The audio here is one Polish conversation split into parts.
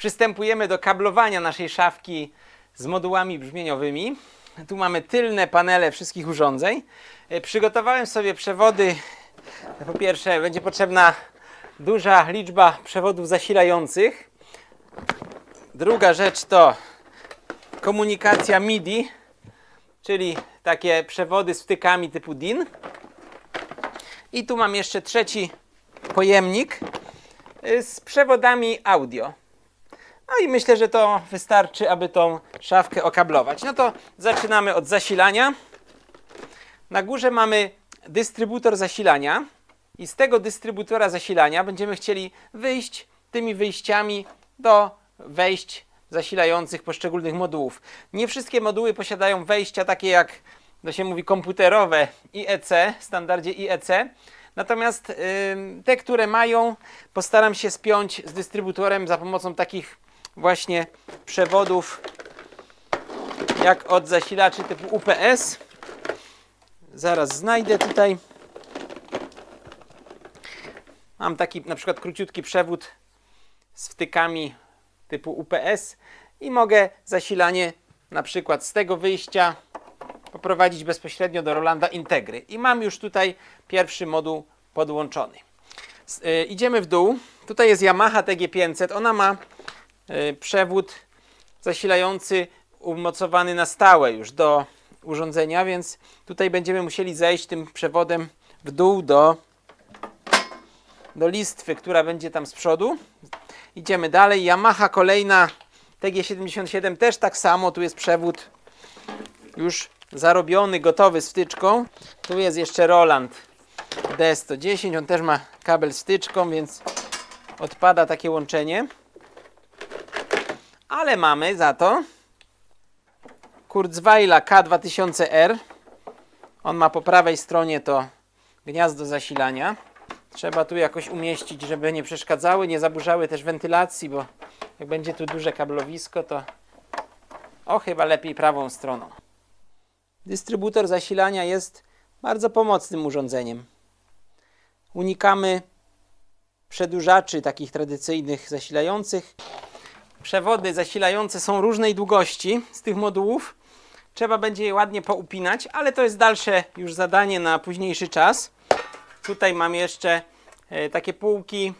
Przystępujemy do kablowania naszej szafki z modułami brzmieniowymi. Tu mamy tylne panele wszystkich urządzeń. E, Przygotowałem sobie przewody. Po pierwsze, będzie potrzebna duża liczba przewodów zasilających. Druga rzecz to komunikacja MIDI, czyli takie przewody z wtykami typu DIN. I tu mam jeszcze trzeci pojemnik y, z przewodami audio. No i myślę, że to wystarczy, aby tą szafkę okablować. No to zaczynamy od zasilania. Na górze mamy dystrybutor zasilania i z tego dystrybutora zasilania będziemy chcieli wyjść tymi wyjściami do wejść zasilających poszczególnych modułów. Nie wszystkie moduły posiadają wejścia takie jak to się mówi komputerowe IEC, w standardzie IEC. Natomiast te, które mają, postaram się spiąć z dystrybutorem za pomocą takich właśnie przewodów jak od zasilaczy typu UPS. Zaraz znajdę tutaj. Mam taki na przykład króciutki przewód z wtykami typu UPS i mogę zasilanie na przykład z tego wyjścia poprowadzić bezpośrednio do Rolanda Integry. I mam już tutaj pierwszy moduł podłączony. Y, idziemy w dół. Tutaj jest Yamaha TG500. Ona ma przewód zasilający umocowany na stałe już do urządzenia, więc tutaj będziemy musieli zejść tym przewodem w dół do, do listwy, która będzie tam z przodu. Idziemy dalej. Yamaha kolejna TG77 też tak samo. Tu jest przewód już zarobiony, gotowy z wtyczką. Tu jest jeszcze Roland D110. On też ma kabel z wtyczką, więc odpada takie łączenie. Ale mamy za to Kurzweila K2000R. On ma po prawej stronie to gniazdo zasilania. Trzeba tu jakoś umieścić, żeby nie przeszkadzały, nie zaburzały też wentylacji, bo jak będzie tu duże kablowisko, to o chyba lepiej prawą stroną. Dystrybutor zasilania jest bardzo pomocnym urządzeniem. Unikamy przedłużaczy takich tradycyjnych zasilających. Przewody zasilające są różnej długości z tych modułów. Trzeba będzie je ładnie poupinać, ale to jest dalsze już zadanie na późniejszy czas. Tutaj mam jeszcze e, takie półki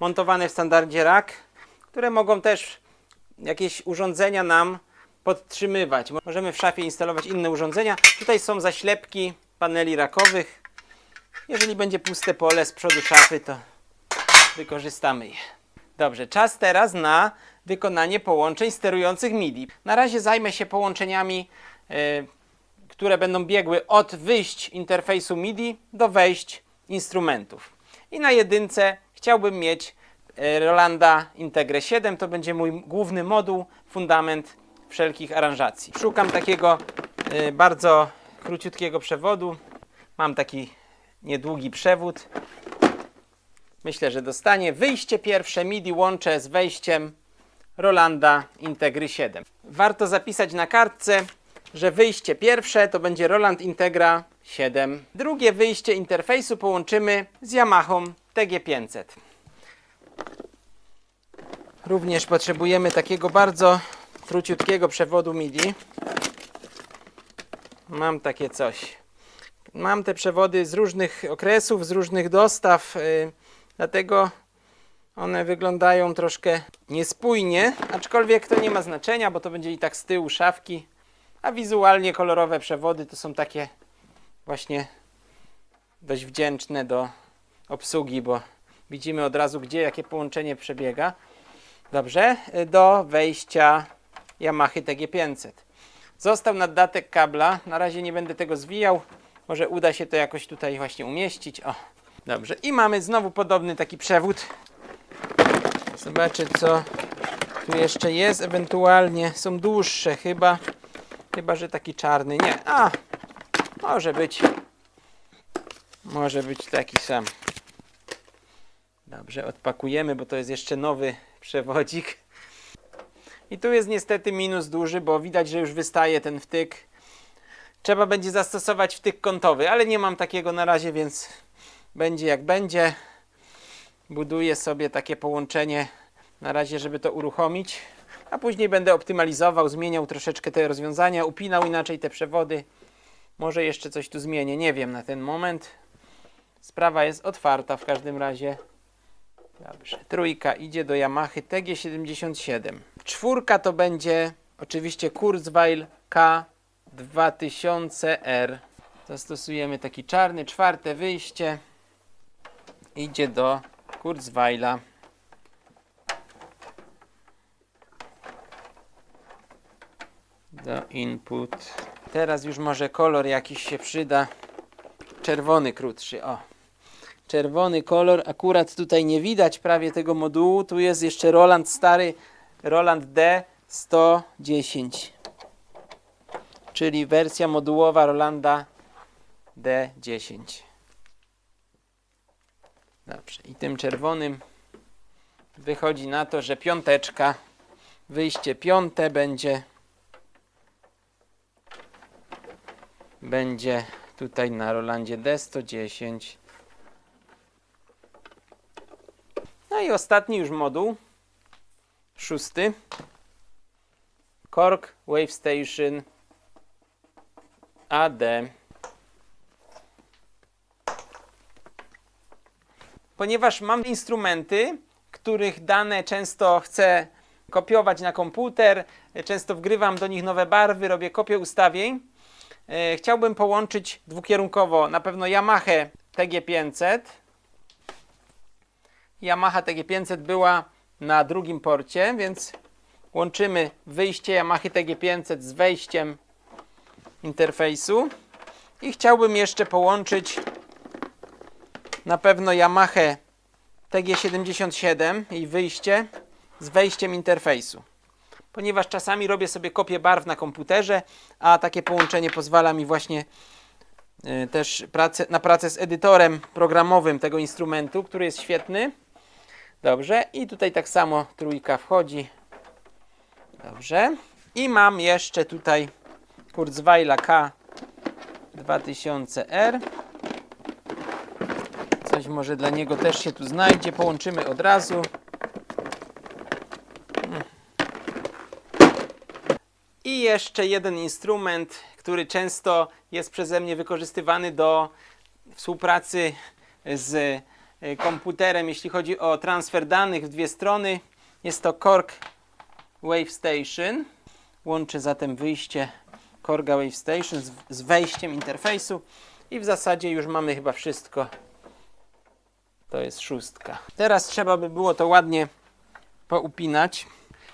montowane w standardzie rack, które mogą też jakieś urządzenia nam podtrzymywać. Możemy w szafie instalować inne urządzenia. Tutaj są zaślepki paneli rakowych. Jeżeli będzie puste pole z przodu szafy, to wykorzystamy je. Dobrze, czas teraz na wykonanie połączeń sterujących MIDI. Na razie zajmę się połączeniami, e, które będą biegły od wyjść interfejsu MIDI do wejść instrumentów. I na jedynce chciałbym mieć e, Rolanda Integre 7. To będzie mój główny moduł, fundament wszelkich aranżacji. Szukam takiego e, bardzo króciutkiego przewodu. Mam taki niedługi przewód. Myślę, że dostanie. Wyjście pierwsze MIDI łączę z wejściem Rolanda Integry 7. Warto zapisać na kartce, że wyjście pierwsze to będzie Roland Integra 7. Drugie wyjście interfejsu połączymy z Yamahą TG500. Również potrzebujemy takiego bardzo króciutkiego przewodu MIDI. Mam takie coś. Mam te przewody z różnych okresów, z różnych dostaw, yy, dlatego one wyglądają troszkę niespójnie, aczkolwiek to nie ma znaczenia, bo to będzie i tak z tyłu szafki, a wizualnie kolorowe przewody to są takie właśnie dość wdzięczne do obsługi, bo widzimy od razu, gdzie jakie połączenie przebiega. Dobrze, do wejścia Yamaha TG500. Został naddatek kabla. Na razie nie będę tego zwijał. Może uda się to jakoś tutaj właśnie umieścić. O, dobrze. I mamy znowu podobny taki przewód. Zobaczę, co tu jeszcze jest. Ewentualnie są dłuższe chyba. Chyba, że taki czarny. Nie. A, może być. Może być taki sam. Dobrze, odpakujemy, bo to jest jeszcze nowy przewodzik. I tu jest niestety minus duży, bo widać, że już wystaje ten wtyk. Trzeba będzie zastosować wtyk kątowy, ale nie mam takiego na razie, więc będzie jak będzie. Buduję sobie takie połączenie Na razie, żeby to uruchomić, a później będę optymalizował, zmieniał troszeczkę te rozwiązania, upinał inaczej te przewody. Może jeszcze coś tu zmienię, nie wiem na ten moment. Sprawa jest otwarta w każdym razie. Dobrze, trójka idzie do Yamaha TG77. Czwórka to będzie oczywiście Kurzweil K2000R. Zastosujemy taki czarny, czwarte wyjście. Idzie do Kurzweila. Do input. Teraz już może kolor jakiś się przyda. Czerwony krótszy, o. Czerwony kolor, akurat tutaj nie widać prawie tego modułu. Tu jest jeszcze Roland stary, Roland D110. Czyli wersja modułowa Rolanda D10. Dobrze, i tym czerwonym wychodzi na to, że piąteczka, wyjście piąte będzie będzie tutaj na Rolandzie D110. No i ostatni już moduł, szósty. Cork Wave Station AD. Ponieważ mam instrumenty, których dane często chcę kopiować na komputer, często wgrywam do nich nowe barwy, robię kopię ustawień, e, chciałbym połączyć dwukierunkowo. Na pewno Yamaha TG500. Yamaha TG500 była na drugim porcie, więc łączymy wyjście Yamaha TG500 z wejściem interfejsu. I chciałbym jeszcze połączyć na pewno Yamaha TG77 i wyjście z wejściem interfejsu. Ponieważ czasami robię sobie kopię barw na komputerze, a takie połączenie pozwala mi właśnie y, też pracę, na pracę z edytorem programowym tego instrumentu, który jest świetny. Dobrze, i tutaj tak samo trójka wchodzi. Dobrze. I mam jeszcze tutaj Kurzweila K2000R. Coś może dla niego też się tu znajdzie. Połączymy od razu. I jeszcze jeden instrument, który często jest przeze mnie wykorzystywany do współpracy z y, komputerem, jeśli chodzi o transfer danych w dwie strony. Jest to Korg Wave Station. Łączy zatem wyjście Korga Wave Station z, z wejściem interfejsu i w zasadzie już mamy chyba wszystko. To jest szóstka. Teraz trzeba by było to ładnie poupinać.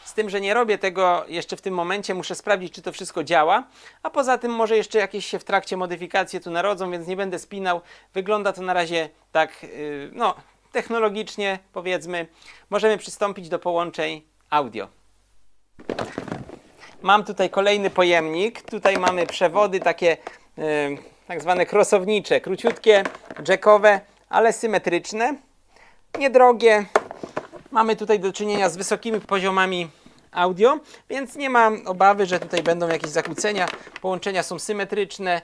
Z tym, że nie robię tego jeszcze w tym momencie, muszę sprawdzić, czy to wszystko działa. A poza tym, może jeszcze jakieś się w trakcie modyfikacje tu narodzą, więc nie będę spinał. Wygląda to na razie tak, yy, no, technologicznie powiedzmy. Możemy przystąpić do połączeń audio. Mam tutaj kolejny pojemnik. Tutaj mamy przewody takie yy, tak zwane krosownicze, króciutkie, jackowe, ale symetryczne, niedrogie. Mamy tutaj do czynienia z wysokimi poziomami audio, więc nie mam obawy, że tutaj będą jakieś zakłócenia. Połączenia są symetryczne,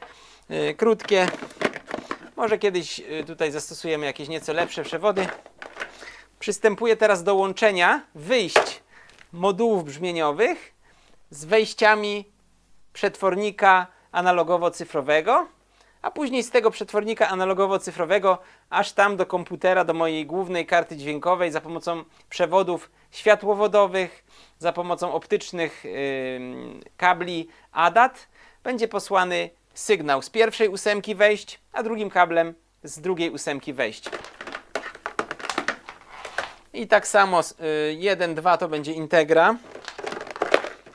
yy, krótkie. Może kiedyś yy, tutaj zastosujemy jakieś nieco lepsze przewody. Przystępuję teraz do łączenia wyjść modułów brzmieniowych z wejściami przetwornika analogowo-cyfrowego, a później z tego przetwornika analogowo-cyfrowego aż tam do komputera, do mojej głównej karty dźwiękowej za pomocą przewodów światłowodowych, za pomocą optycznych yy, kabli ADAT będzie posłany sygnał z pierwszej ósemki wejść, a drugim kablem z drugiej ósemki wejść. I tak samo 1, 2 to będzie integra.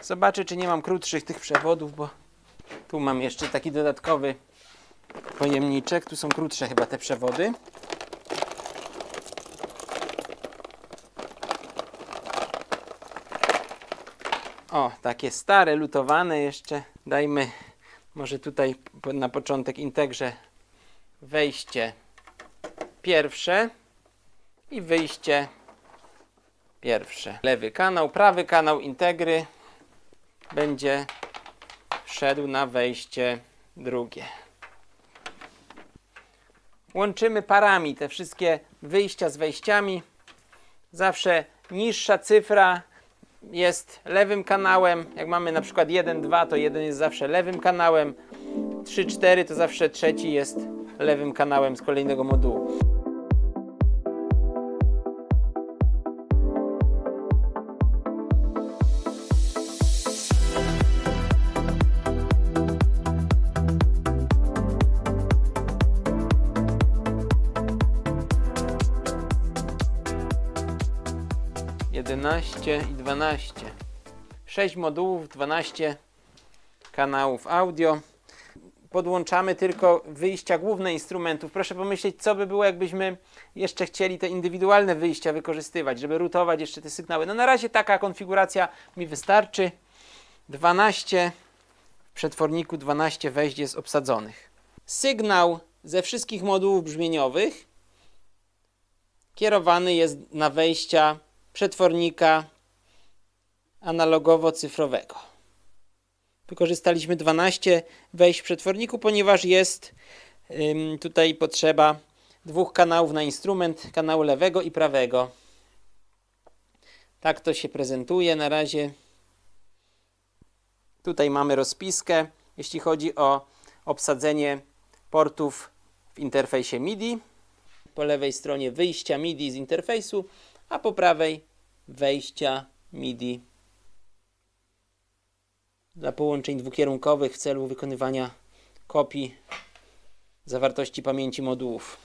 Zobaczę, czy nie mam krótszych tych przewodów, bo tu mam jeszcze taki dodatkowy pojemniczek. Tu są krótsze chyba te przewody. O, takie stare, lutowane jeszcze. Dajmy może tutaj na początek integrze wejście pierwsze i wyjście pierwsze. Lewy kanał, prawy kanał integry będzie szedł na wejście drugie. Łączymy parami te wszystkie wyjścia z wejściami. Zawsze niższa cyfra jest lewym kanałem. Jak mamy na przykład 1, 2, to 1 jest zawsze lewym kanałem. 3, 4 to zawsze trzeci jest lewym kanałem z kolejnego modułu. Jedenaście i dwanaście. Sześć modułów, 12 kanałów audio podłączamy tylko wyjścia główne instrumentów. Proszę pomyśleć, co by było, jakbyśmy jeszcze chcieli te indywidualne wyjścia wykorzystywać, żeby rutować jeszcze te sygnały. No na razie taka konfiguracja mi wystarczy. 12 w przetworniku 12 wejść jest obsadzonych. Sygnał ze wszystkich modułów brzmieniowych kierowany jest na wejścia przetwornika analogowo-cyfrowego. Wykorzystaliśmy 12 wejść w przetworniku, ponieważ jest tutaj potrzeba dwóch kanałów na instrument, kanału lewego i prawego. Tak to się prezentuje na razie. Tutaj mamy rozpiskę, jeśli chodzi o obsadzenie portów w interfejsie MIDI. Po lewej stronie wyjścia MIDI z interfejsu, a po prawej wejścia MIDI dla połączeń dwukierunkowych w celu wykonywania kopii zawartości pamięci modułów.